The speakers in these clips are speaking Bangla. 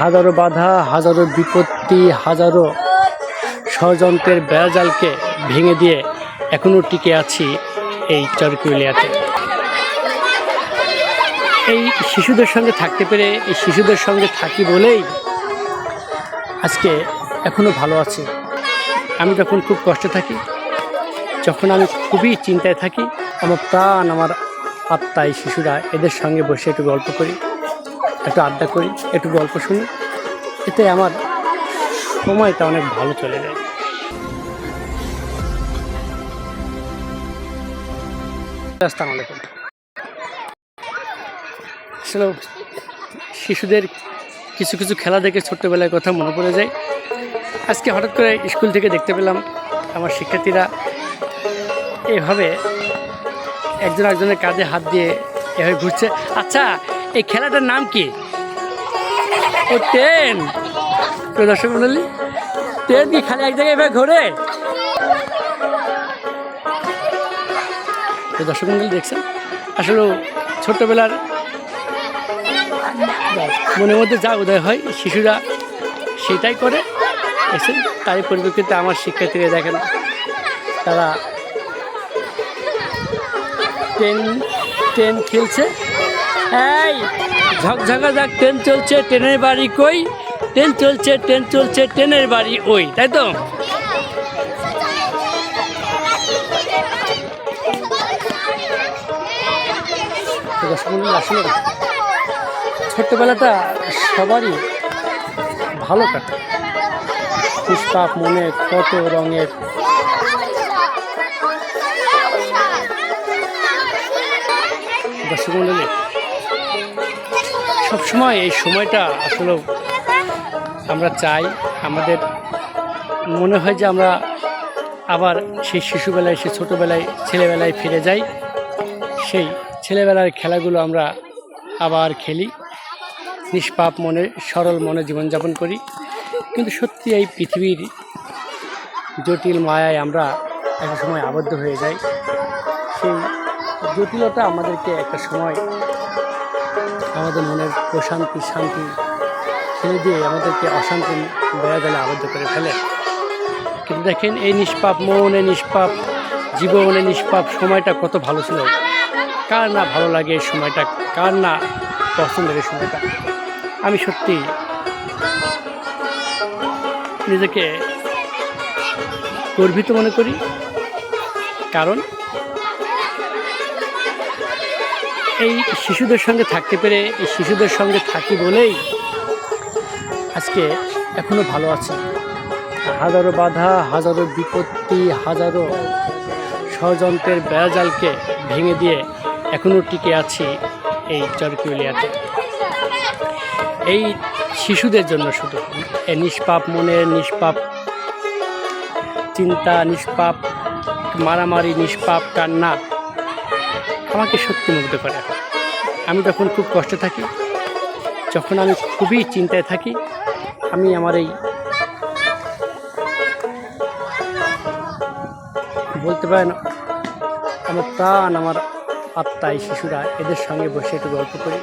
হাজারো বাধা, হাজারো বিপত্তি, হাজারো ষড়যন্ত্রের বেড়াজালকে ভেঙে দিয়ে এখনও টিকে আছি এই চরকুলিয়াতে এই শিশুদের সঙ্গে থাকতে পেরে, এই শিশুদের সঙ্গে থাকি বলেই আজকে এখনও ভালো আছি। আমি যখন খুব কষ্টে থাকি, যখন আমি খুবই চিন্তায় থাকি, আমার প্রাণ, আমার আত্মায় শিশুরা এদের সঙ্গে বসে একটু গল্প করি। একটু আড্ডা করি, একটু গল্প শুনি। এতে আমার সময়টা অনেক ভালো চলে যায়। আসসালামু আলাইকুম। আসলে শিশুদের কিছু কিছু খেলা দেখে ছোট্টবেলার কথা মনে পড়ে যায়। আজকে হঠাৎ করে স্কুল থেকে দেখতে পেলাম, আমার শিক্ষার্থীরা এভাবে একজন একজনের কাঁধে হাত দিয়ে এভাবে ঘুরছে। আচ্ছা এই খেলাটার নাম কি? ও ট্রেন তো দর্শক মন্ডলী ট্রেন কি খালি এক জায়গায় এভাবে ঘোরে? তো দর্শক মন্ডলী, দেখছেন? আসলে ছোট্টবেলার মনের মধ্যে যা উদয় হয়, শিশুরা সেটাই করে। এসে তারই পরিপ্রেক্ষিতে আমার শিক্ষার্থীরা দেখেন, তারা ট্রেন ট্রেন খেলছে। এই, ঝকঝকা যাক, ট্রেন চলছে, ট্রেনের বাড়ি কই? ট্রেন চলছে ট্রেন চলছে, ট্রেনের বাড়ি ওই, তাই তো? আসলে ছোট্টবেলাটা সবারই ভালো কাটে। পুষ্পাপ মনে কত রঙের। দর্শক মণ্ডলী সবসময় এই সময়টা আসলে আমরা চাই, আমাদের মনে হয় যে আমরা আবার সেই শিশুবেলায়, সেই ছোটোবেলায়, ছেলেবেলায় ফিরে যাই। সেই ছেলেবেলার খেলাগুলো আমরা আবার খেলি। নিষ্পাপ মনে, সরল মনে জীবনযাপন করি। কিন্তু সত্যি এই পৃথিবীর জটিল মায়ায় আমরা একটা সময় আবদ্ধ হয়ে যাই। সেই জটিলতা আমাদেরকে একটা সময় আমাদের মনের প্রশান্তি, শান্তি ছেড়ে দিয়ে আমাদেরকে অশান্তি বেড়াজালে আবদ্ধ করে ফেলে। কিন্তু দেখেন, এই নিষ্পাপ, মন নিষ্পাপ, জীবনে নিষ্পাপ সময়টা কত ভালো ছিল। কার না ভালো লাগে এই সময়টা? কার না পছন্দের এই সময়টা? আমি সত্যি নিজেকে গর্বিত মনে করি। কারণ এই শিশুদের সঙ্গে থাকতে পেরে, এই শিশুদের সঙ্গে থাকি বলেই আজকে এখনও ভালো আছে। হাজারো বাধা, হাজারো বিপত্তি, হাজারো ষড়যন্ত্রের বেড়াজালকে ভেঙে দিয়ে এখনও টিকে আছি এই চরকুলিয়াতে এই শিশুদের জন্য শুধু নিষ্পাপ মনের নিষ্পাপ চিন্তা, নিষ্পাপ মারামারি, নিষ্পাপ কান্না আমাকে সত্যি মুগ্ধ করে আমি যখন খুব কষ্টে থাকি। যখন আমি খুবই চিন্তায় থাকি, আমি আমার এই বলতে পারেন, আমার প্রাণ, আমার আত্মায় শিশুরা এদের সঙ্গে বসে একটু গল্প করি,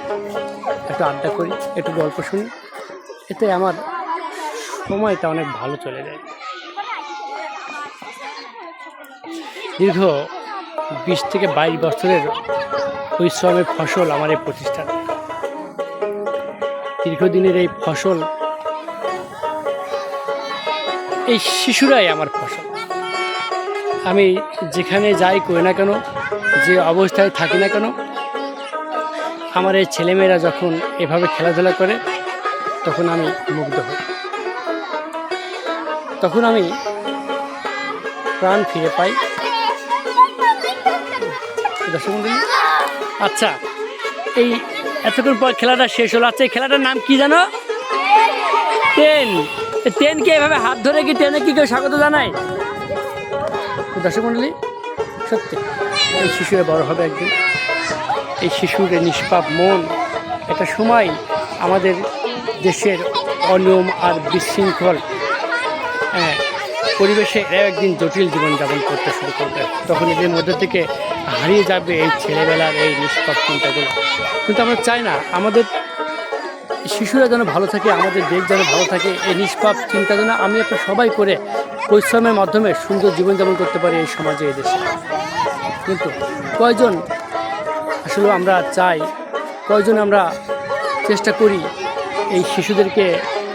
একটু আড্ডা করি, একটু গল্প শুনি। এতে আমার সময়টা অনেক ভালো চলে যায়। দীর্ঘ বিশ থেকে বাইশ বছরের পরিশ্রমের ফসল আমার এই প্রতিষ্ঠান। দীর্ঘদিনের এই ফসল, এই শিশুরাই আমার ফসল। আমি যেখানে যাই করি না কেন, যে অবস্থায় থাকি না কেন, আমার এই ছেলেমেয়েরা যখন এভাবে খেলাধুলা করে, তখন আমি মুগ্ধ হই। তখন আমি প্রাণ ফিরে পাই। আচ্ছা এই এতক্ষণ পর খেলাটা শেষ হলো। আচ্ছা এই খেলাটার নাম কি জানো? ট্রেন ট্রেনকে এভাবে হাত ধরে কি ট্রেনে কি কেউ স্বাগত জানায়? দর্শক মণ্ডলী সত্যি, এই শিশুরা বড় হবে একদিন। এই শিশুর নিষ্পাপ মন, একটা সময় আমাদের দেশের অনিয়ম আর বিশৃঙ্খল হ্যাঁ পরিবেশে একদিন জটিল জীবনযাপন করতে শুরু করবে। তখন এদের মধ্যে থেকে হারিয়ে যাবে এই ছেলেবেলার এই নিষ্পাপ চিন্তাগুলো। কিন্তু আমরা চাই না, আমাদের শিশুরা যেন ভালো থাকে, আমাদের দেশ যেন ভালো থাকে, এই নিষ্পাপ চিন্তা যেন আমি একটা সবাই করে পরিশ্রমের মাধ্যমে সুন্দর জীবনযাপন করতে পারি এই সমাজে, এই দেশে। কিন্তু কয়জন আসলে আমরা চাই, কয়জন আমরা চেষ্টা করি এই শিশুদেরকে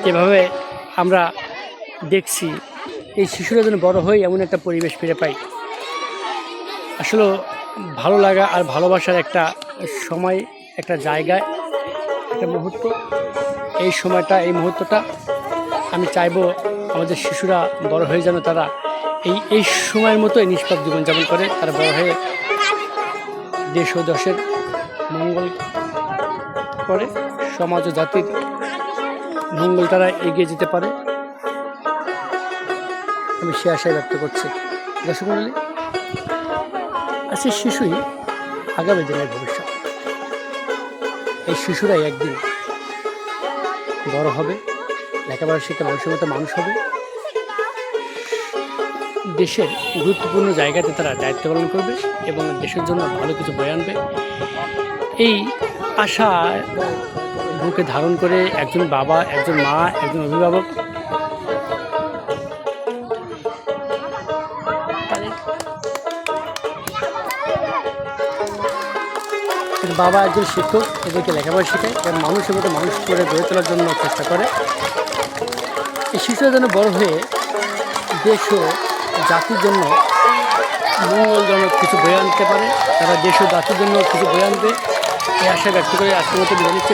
যেভাবে আমরা দেখছি এই শিশুরা যেন বড় হয়ে এমন একটা পরিবেশ ফিরে পাই আসলে ভালো লাগা আর ভালোবাসার একটা সময়, একটা জায়গায় একটা মুহূর্ত। এই সময়টা, এই মুহূর্তটা আমি চাইব আমাদের শিশুরা বড় হয়ে যেন তারা এই এই সময়ের মতো নিষ্পাপ জীবনযাপন করে, তারা বড় হয়ে দেশ ও দশের মঙ্গল করে, সমাজ ও জাতির মঙ্গল তারা এগিয়ে যেতে পারে। আমি সে আশায় ব্যক্ত করছি। দর্শক আজকে শিশুই আগামী দিনের ভবিষ্যৎ। এই শিশুরাই একদিন বড় হবে লেখাপড়া শিখে মানুষের মতো মানুষ হবে। দেশের গুরুত্বপূর্ণ জায়গাতে তারা দায়িত্ব পালন করবে এবং দেশের জন্য ভালো কিছু বয়ে আনবে। এই আশা বুকে ধারণ করে একজন বাবা, একজন মা, একজন অভিভাবক বাবা, একজন শিক্ষক এদেরকে লেখাপড়া শেখায় এবং মানুষের মতো মানুষ করে গড়ে তোলার জন্য চেষ্টা করে। এই শিশুরা যেন বড় হয়ে দেশ ও জাতির জন্য মঙ্গলজনক কিছু বয়ে আনতে পারে, তারা দেশ ও জাতির জন্য কিছু বয়ে আনবে, এই আশা ব্যক্ত করে আজকের মতো বিদায় নিচ্ছি।